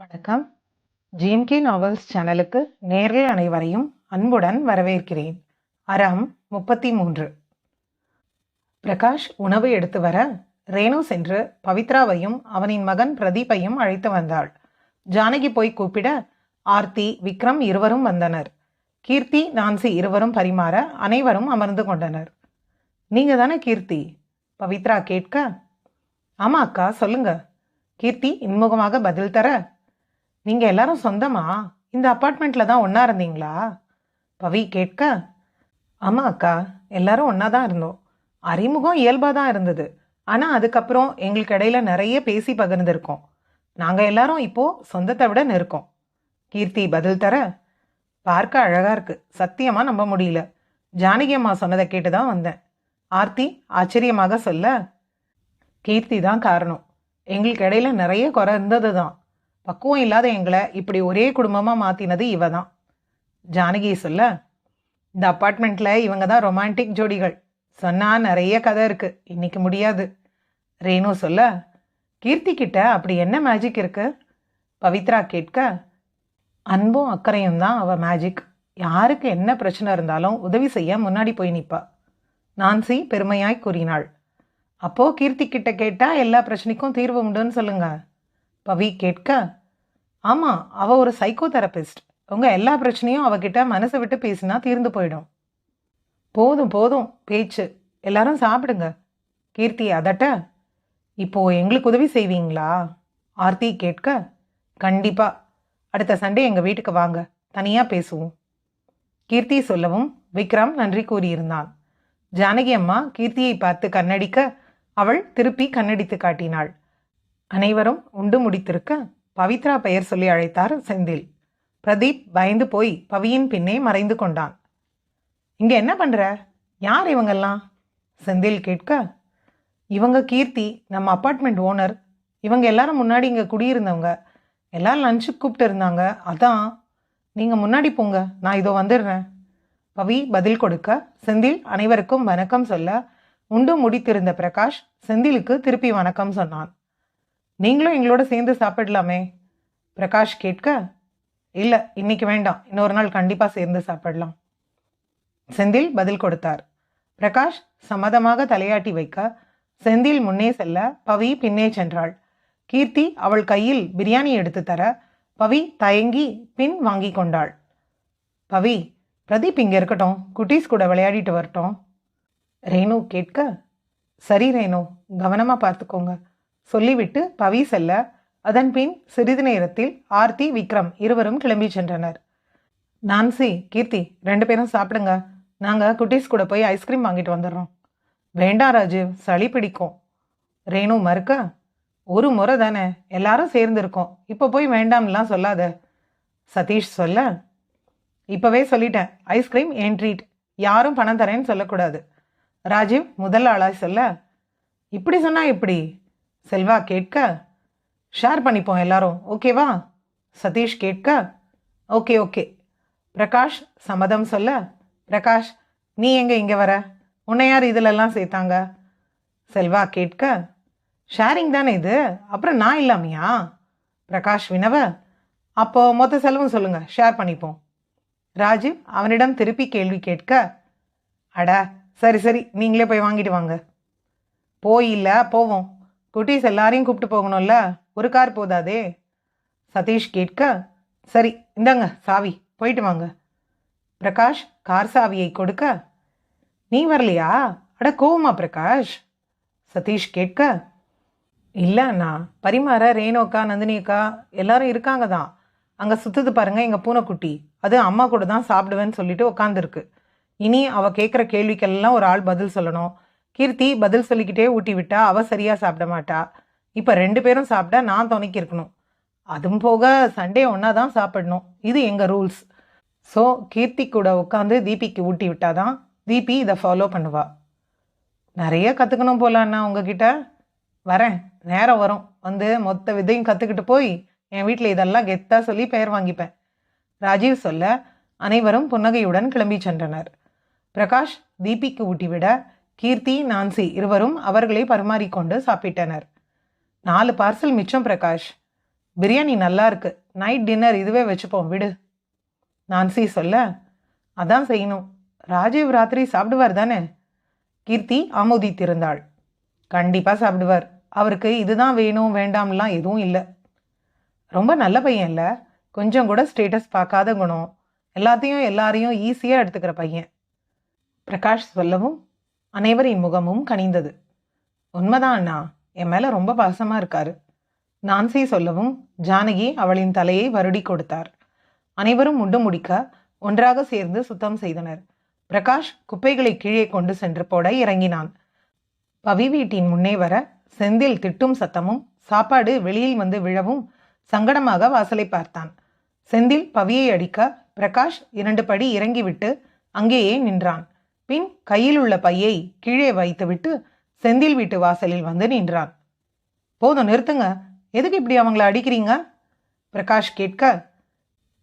வணக்கம். GMK novels சேனலுக்கு நேரில் அனைவரையும் அன்புடன் வரவேற்கிறேன். அறம் முப்பத்தி மூன்று பிரகாஷ் உணவு எடுத்து வர ரேணு சென்று பவித்ராவையும் அவனின் மகன் பிரதீப்பையும் அழைத்து வந்தாள். ஜானகி போய் கூப்பிட ஆர்த்தி விக்ரம் இருவரும் வந்தனர். கீர்த்தி நான்சி இருவரும் பரிமாற அனைவரும் அமர்ந்து கொண்டனர். நீங்க தானே கீர்த்தி? பவித்ரா கேட்க. ஆமா அக்கா சொல்லுங்க. கீர்த்தி இன்முகமாக பதில் தர நீங்க எல்லாரும் சொந்தமா? இந்த அப்பார்ட்மெண்ட்ல தான் ஒன்னா இருந்தீங்களா? பவி கேட்க. ஆமா அக்கா. எல்லாரும் ஒன்னா தான் இருந்தோம். அறிமுகம் இயல்பாக தான் இருந்தது. ஆனால் அதுக்கப்புறம் எங்களுக்கு இடையில நிறைய பேசி பகிர்ந்துருக்கோம். நாங்கள் எல்லாரும் இப்போது சொந்தத்தை விட நெருக்கோம். கீர்த்தி பதில் தர. பார்க்க அழகாக இருக்குது சத்தியமாக நம்ப முடியல. ஜானகி அம்மா சொன்னதை கேட்டு தான் வந்தேன். ஆர்த்தி ஆச்சரியமாக சொல்ல. கீர்த்தி தான் காரணம். எங்களுக்கு இடையில நிறைய குறை இருந்தது தான். பக்குவம் இல்லாத எங்களை இப்படி ஒரே குடும்பமாக மாற்றினது இவ தான் ஜானகி சொல்ல இந்த அப்பார்ட்மெண்ட்டில் இவங்க தான் ரொமான்டிக் ஜோடிகள். சொன்னால் நிறைய கதை இருக்குது இன்னைக்கு முடியாது. ரேணு சொல்ல கீர்த்தி கிட்ட அப்படி என்ன மேஜிக் இருக்கு? பவித்ரா கேட்க அன்பும் அக்கறையும் தான் அவள் மேஜிக் யாருக்கு என்ன பிரச்சனை இருந்தாலும் உதவி செய்ய முன்னாடி போய் நிற்பா நான்சி பெருமையாய் கூறினாள் அப்போது கீர்த்தி கிட்ட கேட்டால் எல்லா பிரச்சனைக்கும் தீர்வு உண்டுன்னு சொல்லுங்கள் பவி கேட்க ஆமாம் அவள் ஒரு சைக்கோ தெரபிஸ்ட் உங்கள் எல்லா பிரச்சனையும் அவகிட்ட மனசை விட்டு பேசினா தீர்ந்து போயிடும். போதும் போதும் பேச்சு. எல்லாரும் சாப்பிடுங்க. கீர்த்தி அதட்ட. இப்போ எங்களுக்கு உதவி செய்வீங்களா? ஆர்த்தி கேட்க. கண்டிப்பாக அடுத்த சண்டே எங்கள் வீட்டுக்கு வாங்க. தனியாக பேசுவோம். கீர்த்தி சொல்லவும் விக்ரம் நன்றி கூறியிருந்தான். ஜானகி அம்மா கீர்த்தியை பார்த்து கண்ணடிக்க அவள் திருப்பி கண்ணடித்து காட்டினாள். அனைவரும் உண்டு முடித்திருக்க பவித்ரா பெயர் சொல்லி அழைத்தார் செந்தில். பிரதீப் பயந்து போய் பவியின் பின்னே மறைந்து கொண்டான். இங்கே என்ன பண்ற? யார் இவங்கெல்லாம்? செந்தில் கேட்க இவங்க கீர்த்தி நம்ம அப்பார்ட்மெண்ட் ஓனர். இவங்க எல்லாரும் முன்னாடி இங்கே குடியிருந்தவங்க. எல்லாரும் லஞ்சுக்கு கூப்பிட்டு இருந்தாங்க. அதான் நீங்கள் முன்னாடி போங்க நான் இதோ வந்துடுறேன். பவி பதில் கொடுக்க செந்தில் அனைவருக்கும் வணக்கம் சொல்ல உண்டு முடித்திருந்த பிரகாஷ் செந்திலுக்கு திருப்பி வணக்கம் சொன்னான். நீங்களும் எங்களோட சேர்ந்து சாப்பிடலாமே. பிரகாஷ் கேட்க இல்லை இன்னைக்கு வேண்டாம். இன்னொரு நாள் கண்டிப்பாக சேர்ந்து சாப்பிடலாம். செந்தில் பதில் கொடுத்தார். பிரகாஷ் சம்மதமாக தலையாட்டி வைக்க செந்தில் முன்னே செல்ல பவி பின்னே சென்றாள். கீர்த்தி அவள் கையில் பிரியாணி எடுத்து தர பவி தயங்கி பின் வாங்கி கொண்டாள். பவி பிரதீப் இங்கே இருக்கட்டும். குட்டீஸ் கூட விளையாடிட்டு வரட்டும். ரேணு கேட்க சரி ரேணு கவனமாக பார்த்துக்கோங்க. சொல்லிவிட்டு பவி செல்ல அதன் பின் சிறிது நேரத்தில் ஆர்த்தி விக்ரம் இருவரும் கிளம்பி சென்றனர். நான்சி கீர்த்தி ரெண்டு பேரும் சாப்பிடுங்க. நாங்கள் குட்டீஸ் கூட போய் ஐஸ்கிரீம் வாங்கிட்டு வந்துடுறோம். வேண்டாம் ராஜீவ் சளி பிடிக்கும். ரேணு மறுக்க ஒரு முறை தானே எல்லாரும் சேர்ந்துருக்கோம். இப்போ போய் வேண்டாம்லாம் சொல்லாத. சதீஷ் சொல்ல இப்போவே சொல்லிட்டேன் ஐஸ்கிரீம் என் ட்ரீட் யாரும் பணம் தரேன்னு சொல்லக்கூடாது. ராஜீவ் முதல் ஆளாய் சொல்ல இப்படி சொன்னால் எப்படி? செல்வா கேட்க? ஷேர் பண்ணிப்போம் எல்லாரும். ஓகேவா சதீஷ் கேட்க? ஓகே ஓகே பிரகாஷ் சம்மதம் சொல்ல? பிரகாஷ் நீ எங்கே இங்கே வர? உன்னை யார் இதிலெல்லாம் சேர்த்தாங்க? செல்வா கேட்க? ஷேரிங் தானே இது? அப்புறம் நான் இல்லாமையா? பிரகாஷ் வினவ? அப்போ மொத்த செலவும் சொல்லுங்கள் ஷேர் பண்ணிப்போம். ராஜீவ் அவனிடம் திருப்பி கேள்வி கேட்க? அட சரி சரி. நீங்களே போய் வாங்கிட்டு வாங்க. போய் இல்லை போவோம். குட்டீஸ் எல்லாரையும் கூப்பிட்டு போகணும்ல? ஒரு கார் போதாதே? சதீஷ் கேட்க சரி இந்தாங்க சாவி போயிட்டு வாங்க. பிரகாஷ் கார் சாவியை கொடுக்க நீ வரலையா? அட கோவமா பிரகாஷ்? சதீஷ் கேட்க இல்லை அண்ணா பரிமாற ரேணு அக்கா நந்தினி அக்கா எல்லாரும் இருக்காங்க தான். அங்கே சுற்றுது பாருங்கள் எங்கள் பூனைக்குட்டி. அது அம்மா கூட தான் சாப்பிடுவேன்னு சொல்லிட்டு உட்காந்துருக்கு இனி அவள் கேட்குற கேள்விக்கெல்லாம் ஒரு ஆள் பதில் சொல்லணும். கீர்த்தி பதில் சொல்லிக்கிட்டே ஊட்டி விட்டா அவள் சரியாக சாப்பிட மாட்டா. இப்போ ரெண்டு பேரும் சாப்பிட்டா நான் துணைக்கி இருக்கணும். அதுவும் போக சண்டே ஒன்றா தான் சாப்பிடணும். இது எங்கள் ரூல்ஸ். ஸோ கீர்த்தி கூட உட்காந்து தீபிக்கு ஊட்டி விட்டாதான் தீபி இதை ஃபாலோ பண்ணுவா. நிறைய கற்றுக்கணும் போல அண்ணா உங்ககிட்ட. வரேன் நேரம் வரும். வந்து மொத்த விதையும் கற்றுக்கிட்டு போய் என் வீட்டில் இதெல்லாம் கெத்தாக சொல்லி பெயர் வாங்கிப்பேன். ராஜீவ் சொல்ல அனைவரும் புன்னகையுடன் கிளம்பி சென்றனர். பிரகாஷ் தீபிக்கு ஊட்டிவிட கீர்த்தி நான்சி இருவரும் அவர்களை பரிமாறிக்கொண்டு சாப்பிட்டனர். நாலு பார்சல் மிச்சம் பிரகாஷ். பிரியாணி நல்லா இருக்கு. நைட் டின்னர் இதுவே வச்சுப்போம். விடு. நான்சி சொல்ல அதான் செய்யணும். ராஜீவ் ராத்திரி சாப்பிடுவார் தானே? கீர்த்தி ஆமோதித்திருந்தாள். கண்டிப்பாக சாப்பிடுவார். அவருக்கு இதுதான் வேணும் வேண்டாம்லாம் எதுவும் இல்லை. ரொம்ப நல்ல பையன் இல்லை. கொஞ்சம் கூட ஸ்டேட்டஸ் பார்க்காத குணம். எல்லாத்தையும் எல்லாரையும் ஈஸியாக எடுத்துக்கிற பையன். பிரகாஷ் சொல்லவும் அனைவரின் முகமும் கனிந்தது. உண்மைதான் அண்ணா என் மேலே ரொம்ப பாசமாக இருக்காரு. நான்சி சொல்லவும் ஜானகி அவளின் தலையை வருடி கொடுத்தார். அனைவரும் முண்டு முடிக்க ஒன்றாக சேர்ந்து சுத்தம் செய்தனர். பிரகாஷ் குப்பைகளை கீழே கொண்டு சென்று போட இறங்கினான். பவி வீட்டின் முன்னே வர செந்தில் திட்டும் சத்தமும் சாப்பாடு வெளியில் வந்து விழவும் சங்கடமாக வாசலை பார்த்தான். செந்தில் பவியை அடிக்க பிரகாஷ் இரண்டு படி இறங்கிவிட்டு அங்கேயே நின்றான். பின் கையில் உள்ள பையை கீழே வைத்துவிட்டு செந்தில் வீட்டு வாசலில் வந்து நின்றான். போதும் நிறுத்துங்க. எதுக்கு இப்படி அவங்கள அடிக்கிறீங்க? பிரகாஷ் கேட்க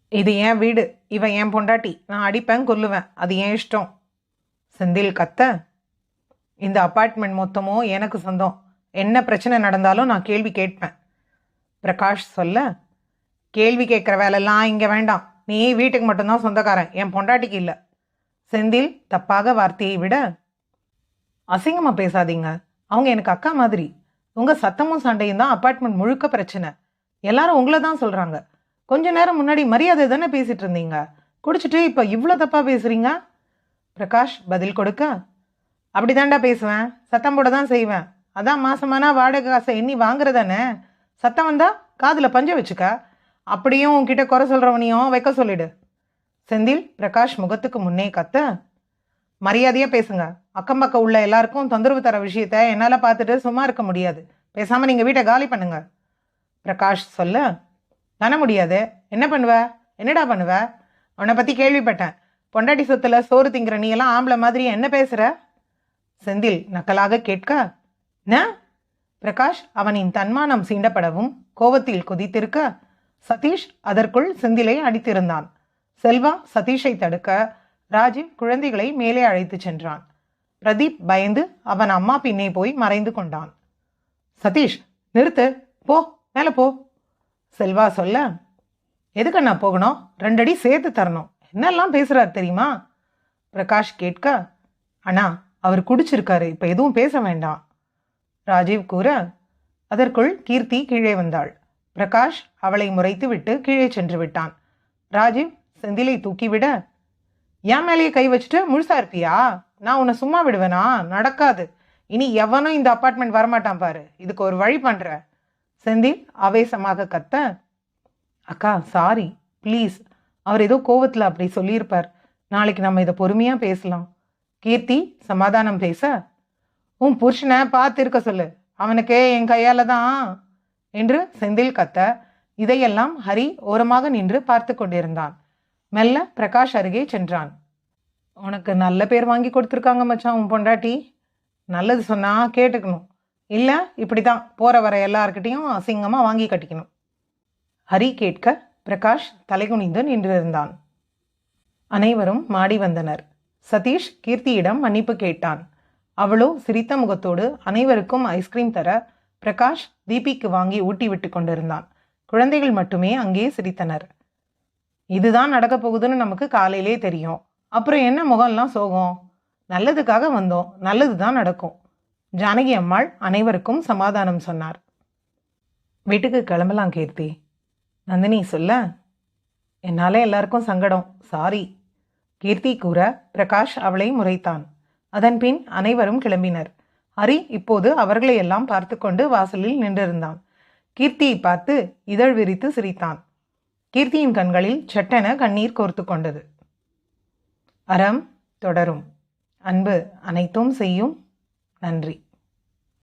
இது என் வீடு. இவன் என் பொண்டாட்டி. நான் அடிப்பேன் கொல்லுவேன். அது என் இஷ்டம். செந்தில் கத்த இந்த அப்பார்ட்மெண்ட் மொத்தமோ எனக்கு சொந்தம். என்ன பிரச்சனை நடந்தாலும் நான் கேள்வி கேட்பேன். பிரகாஷ் சொல்ல கேள்வி கேட்குற வேலைலாம் இங்கே வேண்டாம். நீ வீட்டுக்கு மட்டும்தான் சொந்தக்காரன். என் பொண்டாட்டிக்கு இல்லை. செந்தில் தப்பாக வார்த்தையை விட அசிங்கமாக பேசாதீங்க. அவங்க எனக்கு அக்கா மாதிரி. உங்கள் சத்தமும் சண்டையும் தான் அப்பார்ட்மெண்ட் முழுக்க பிரச்சனை. எல்லாரும் உங்களை தான் சொல்கிறாங்க கொஞ்ச நேரம் முன்னாடி மரியாதை தானே பேசிட்டு இருந்தீங்க. குடிச்சிட்டு இப்போ இவ்வளோ தப்பாக பேசுகிறீங்க பிரகாஷ் பதில் கொடுக்க. அப்படிதான்டா பேசுவேன். சத்தம் போட தான் செய்வேன். அதான் மாசமானா வாடகை காசை எண்ணி வாங்குறதானே? சத்தம் வந்தா காதில் பஞ்ச வச்சுக்க. அப்படியும் உன்கிட்ட குறை சொல்கிறவனையும் வைக்க சொல்லிடு. செந்தில் பிரகாஷ் முகத்துக்கு முன்னே கத்த மரியாதையாக பேசுங்க. அக்கம் பக்கம் உள்ள எல்லாருக்கும் தொந்தரவு தர விஷயத்த என்னால் பார்த்துட்டு சும்மா இருக்க முடியாது. பேசாமல் நீங்கள் வீட்டை காலி பண்ணுங்க. பிரகாஷ் சொல்ல பண்ண முடியாது. என்ன பண்ணுவ? என்னடா பண்ணுவ? உன்னை பற்றி கேள்விப்பட்டேன். பொண்டாட்டி சொத்துல சோறு திங்கிற நீ எல்லாம் ஆம்பளை மாதிரி என்ன பேசுகிற செந்தில் நக்கலாக கேட்க "ந?" பிரகாஷ் அவனின் தன்மானம் சீண்டப்படவும் கோவத்தில் குதித்திருக்க சதீஷ் அதற்குள் செந்திலை அடித்திருந்தான். செல்வா சதீஷை தடுக்க ராஜீவ் குழந்தைகளை மேலே அழைத்துச் சென்றான். பிரதீப் பயந்து அவன் அம்மா பின்னே போய் மறைந்து கொண்டான். சதீஷ் நிறுத்து. போ மேலே போ. செல்வா சொல்ல எதுக்கு நான் போகணும்? ரெண்டடி சேர்த்து தரணும். என்னெல்லாம் பேசுறாரு தெரியுமா? பிரகாஷ் கேட்க அண்ணா அவர் குடிச்சிருக்காரு. இப்போ எதுவும் பேச வேண்டாம். ராஜீவ் கூற அதற்குள் கீர்த்தி கீழே வந்தாள். பிரகாஷ் அவளை முறைத்து விட்டு கீழே சென்று விட்டான். ராஜீவ் செந்திலை தூக்கிவிட என் மேலேயே கை வச்சுட்டு முழுசா இருப்பியா நான் உன்னை சும்மா விடுவேனா? நடக்காது. இனி எவனும் இந்த அப்பார்ட்மெண்ட் வரமாட்டான் பாரு. இதுக்கு ஒரு வழி பண்ற. செந்தில் ஆவேசமாக கத்த அக்கா சாரி ப்ளீஸ் அவர் ஏதோ கோவத்தில் அப்படி சொல்லியிருப்பார். நாளைக்கு நம்ம இதை பொறுமையாக பேசலாம். கீர்த்தி சமாதானம் பேச உன் புருஷனை பார்த்து இருக்க சொல்லு. அவனுக்கு என் கையால் தான். என்று செந்தில் கத்த இதையெல்லாம் ஹரி ஓரமாக நின்று பார்த்து கொண்டிருந்தான். மெல்ல பிரகாஷ் அருகே சென்றான். உனக்கு நல்ல பேர் வாங்கி கொடுத்துருக்காங்க மச்சான் உன் பொண்டாட்டி. நல்லது சொன்னா கேட்டுக்கணும். இல்லை இப்படி தான் போகிற வர எல்லார்கிட்டையும் அசிங்கமாக வாங்கி கட்டிக்கணும். ஹரி கேட்க பிரகாஷ் தலைகுனிந்து நின்றிருந்தான் அனைவரும் மாடி வந்தனர். சதீஷ் கீர்த்தியிடம் மன்னிப்பு கேட்டான். அவளோ சிரித்த முகத்தோடு அனைவருக்கும் ஐஸ்கிரீம் தர பிரகாஷ் தீபிக்கு வாங்கி ஊட்டி விட்டு கொண்டிருந்தான். குழந்தைகள் மட்டுமே அங்கே சிரித்தனர். இதுதான் நடக்க போகுதுன்னு நமக்கு காலையிலே தெரியும். அப்புறம் என்ன முகம்லாம் சோகம்? நல்லதுக்காக வந்தோம். நல்லது தான் நடக்கும். ஜானகி அம்மாள் அனைவருக்கும் சமாதானம் சொன்னார். வீட்டுக்கு கிளம்பலாம் கீர்த்தி. நந்தினி சொல்ல என்னால் எல்லாருக்கும் சங்கடம். சாரி கீர்த்தி கூற பிரகாஷ் அவளை முறைத்தான். அதன்பின் அனைவரும் கிளம்பினர். ஹரி இப்போது அவர்களையெல்லாம் பார்த்து கொண்டு வாசலில் நின்றிருந்தான். கீர்த்தியை பார்த்து இதழ் விரித்து சிரித்தான். கீர்த்தியின் கண்களில் சட்டென கண்ணீர் கோர்த்து கொண்டது. அறம் தொடரும். அன்பு அனைத்தும் செய்யும். நன்றி.